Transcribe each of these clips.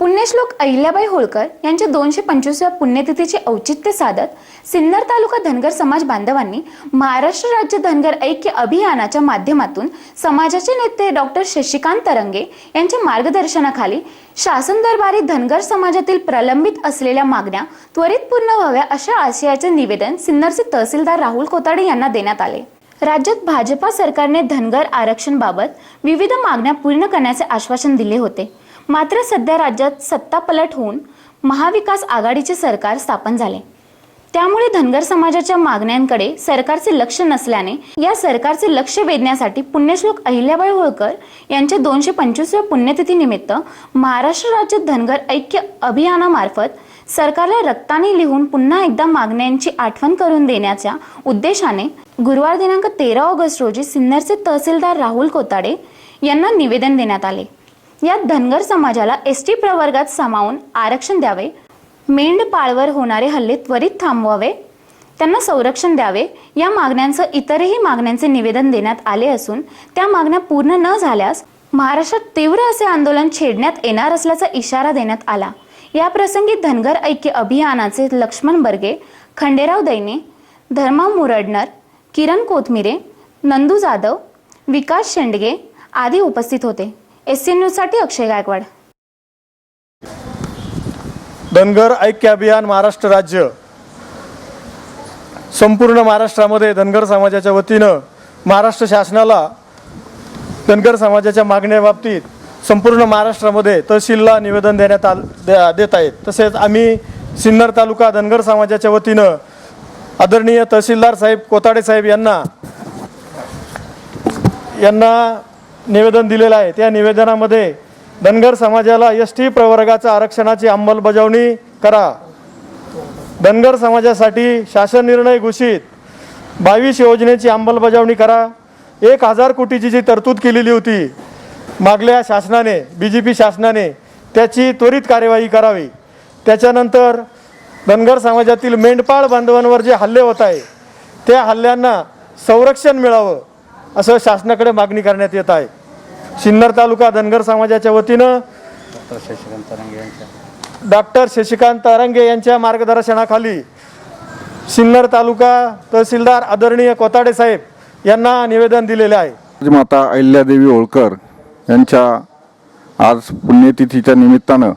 पुण्यश्लोक अहिल्याबाई होळकर यांच्या दोनशे पंचवीसव्या पुण्यतिथीचे औचित्य साधत सिन्नर तालुका धनगर समाज बांधवांनी महाराष्ट्र राज्य धनगर ऐक्य अभियानाच्या माध्यमातून समाजाचे नेते डॉक्टर शशिकांत तरंगे यांच्या मार्गदर्शनाखाली शासन दरबारी धनगर समाजातील प्रलंबित असलेल्या मागण्या त्वरित पूर्ण व्हाव्या अशा आशयाचे निवेदन सिन्नरचे तहसीलदार राहुल कोताडे यांना देण्यात आले. राज्यात भाजपा सरकारने धनगर आरक्षणबाबत विविध मागण्या पूर्ण करण्याचे आश्वासन दिले होते. मात्र सध्या राज्यात सत्ता पलट होऊन महाविकास आघाडीचे सरकार स्थापन झाले. त्यामुळे धनगर समाजाच्या मागण्यांकडे सरकारचे लक्ष नसल्याने या सरकारचे लक्ष वेधण्यासाठी पुण्यश्लोक अहिल्याबाई होळकर यांच्या दोनशे पंचवीसव्या पुण्यतिथीनिमित्त महाराष्ट्र राज्य धनगर ऐक्य अभियानामार्फत सरकारला रक्ताने लिहून पुन्हा एकदा मागण्यांची आठवण करून देण्याच्या उद्देशाने गुरुवार दिनांक तेरा ऑगस्ट रोजी सिन्नरचे तहसीलदार राहुल कोताडे यांना निवेदन देण्यात आले. यात धनगर समाजाला एस टी प्रवर्गात सामावून आरक्षण द्यावे मेंढपाळवर होणारे हल्ले त्वरित थांबवावे त्यांना संरक्षण द्यावे या मागण्यांसह इतरही मागण्यांचे निवेदन देण्यात आले असून त्या मागण्या पूर्ण न झाल्यास महाराष्ट्रात तीव्र असे आंदोलन छेडण्यात येणार असल्याचा इशारा देण्यात आला. या प्रसंगी धनगर ऐक्य अभियानाचे लक्ष्मण बर्गे खंडेराव दैने धर्मा मुरडणर किरण कोथमिरे नंदू जाधव विकास शेंडगे आदी उपस्थित होते. एस सी न्यूजसाठी अक्षय गायकवाड. धनगर ऐक्य अभियान महाराष्ट्र राज्य. संपूर्ण महाराष्ट्रामध्ये धनगर समाजाच्या वतीनं महाराष्ट्र शासनाला धनगर समाजाच्या मागण्याबाबतीत संपूर्ण महाराष्ट्रामध्ये तहसीलला निवेदन देण्यात आल देत आहेत. तसेच आम्ही सिन्नर तालुका धनगर समाजाच्या वतीनं आदरणीय तहसीलदार साहेब कोताडे साहेब यांना यांना निवेदन दिलेलं आहे. त्या निवेदनामध्ये धनगर समाजाला एस टी प्रवर्गाच्या आरक्षणाची अंमलबजावणी करा. धनगर समाजासाठी शासन निर्णय घोषित. बावीस योजनेची अंमलबजावणी करा. एक हजार कोटीची जी तरतूद केलेली होती मागल्या शासनाने बी जे पी शासनाने त्याची त्वरित कार्यवाही करावी. त्याच्यानंतर धनगर समाजातील मेंढपाळ बांधवांवर जे हल्ले होत आहे त्या हल्ल्यांना संरक्षण मिळावं. असं शासनाकडे मागणी करण्यात येत आहे. सिन्नर तालुका धनगर समाजाच्या वतीनं डॉक्टर शशिकांत तारंगे यांच्या. मार्गदर्शनाखाली सिन्नर तालुका तहसीलदार आदरणीय कोताडे साहेब यांना निवेदन दिलेले आहे. माता अहिल्यादेवी होळकर यांच्या आज पुण्यतिथीच्या निमित्तानं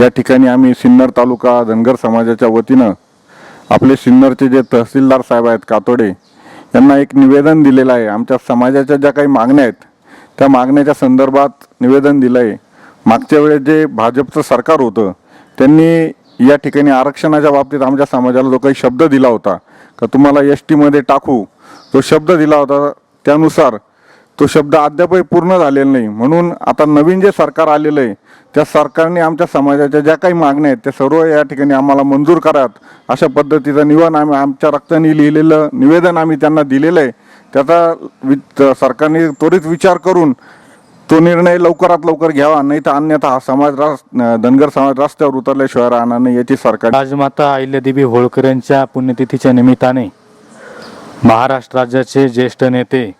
या ठिकाणी आम्ही सिन्नर तालुका धनगर समाजाच्या वतीनं आपले सिन्नरचे जे तहसीलदार साहेब आहेत कातोडे यांना एक निवेदन दिलेलं आहे. आमच्या समाजाच्या ज्या काही मागण्या आहेत त्या मागण्याच्या संदर्भात निवेदन दिलं आहे मागच्या वेळेस जे भाजपचं सरकार होतं त्यांनी या ठिकाणी आरक्षणाच्या बाबतीत आमच्या समाजाला जो काही शब्द दिला होता का तुम्हाला एस टीमध्ये टाकू जो शब्द दिला होता त्यानुसार तो शब्द अद्यापही पूर्ण झालेला नाही. म्हणून आता नवीन जे सरकार आलेलं आहे त्या सरकारने आमच्या समाजाच्या ज्या काही मागण्या आहेत त्या सर्व या ठिकाणी आम्हाला मंजूर कराव्यात. अशा पद्धतीचं निवन आम्ही आमच्या रक्ताने लिहिलेलं निवेदन आम्ही त्यांना दिलेलं आहे. त्याचा वि सरकारने त्वरित विचार करून तो निर्णय लवकरात लवकर घ्यावा नाही तर अन्यथा हा समाज रास धनगर समाज रस्त्यावर उतरल्याशिवाय राहणार नाही याची सरकार राजमाता अहिल्यादेवी होळकर यांच्या पुण्यतिथीच्या निमित्ताने महाराष्ट्र राज्याचे ज्येष्ठ नेते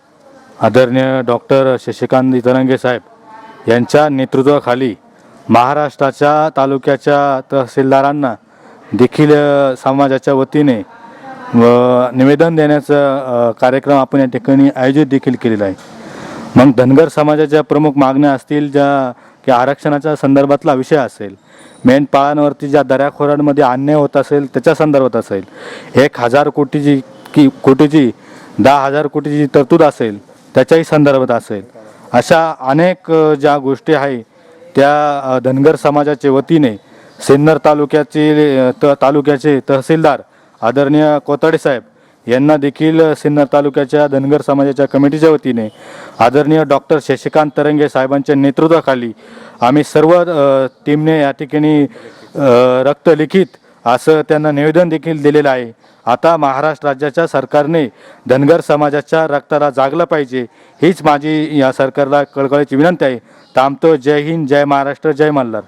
आदरणीय डॉक्टर शशिकांत इतरंगे साहेब यांच्या नेतृत्वाखाली महाराष्ट्राच्या तालुक्याच्या तहसीलदारांना देखील समाजाच्या वतीने निवेदन देण्याचा कार्यक्रम आपण या ठिकाणी आयोजित देखील केलेला आहे. मग धनगर समाजाच्या प्रमुख मागण्या असतील ज्या की आरक्षणाच्या संदर्भातला विषय असेल मेंढपाळांवरती ज्या दऱ्याखोऱ्यांमध्ये अन्याय होत असेल त्याच्या संदर्भात असेल एक हजार कोटीची की कोटीची दहा हजार कोटीची तरतूद असेल त्याच्याही संदर्भात असेल. अशा अनेक ज्या गोष्टी आहे त्या धनगर समाजाच्या वतीने सिन्नर तालुक्याचे त तालुक्याचे तहसीलदार आदरणीय कोताडे साहेब यांना देखील सिन्नर तालुक्याच्या धनगर समाजाच्या कमिटीच्या वतीने आदरणीय डॉक्टर शशिकांत तरंगे साहेबांच्या नेतृत्वाखाली आम्ही सर्व टीमने या ठिकाणी रक्तलिखित असं त्यांना निवेदन देखील दिलेलं आहे. आता महाराष्ट्र राज्याच्या सरकारने धनगर समाजाच्या रक्ताला जागलं पाहिजे हीच माझी या सरकारला कळकळीची विनंती आहे. थांबतो. जय हिंद जय महाराष्ट्र जय मल्हार.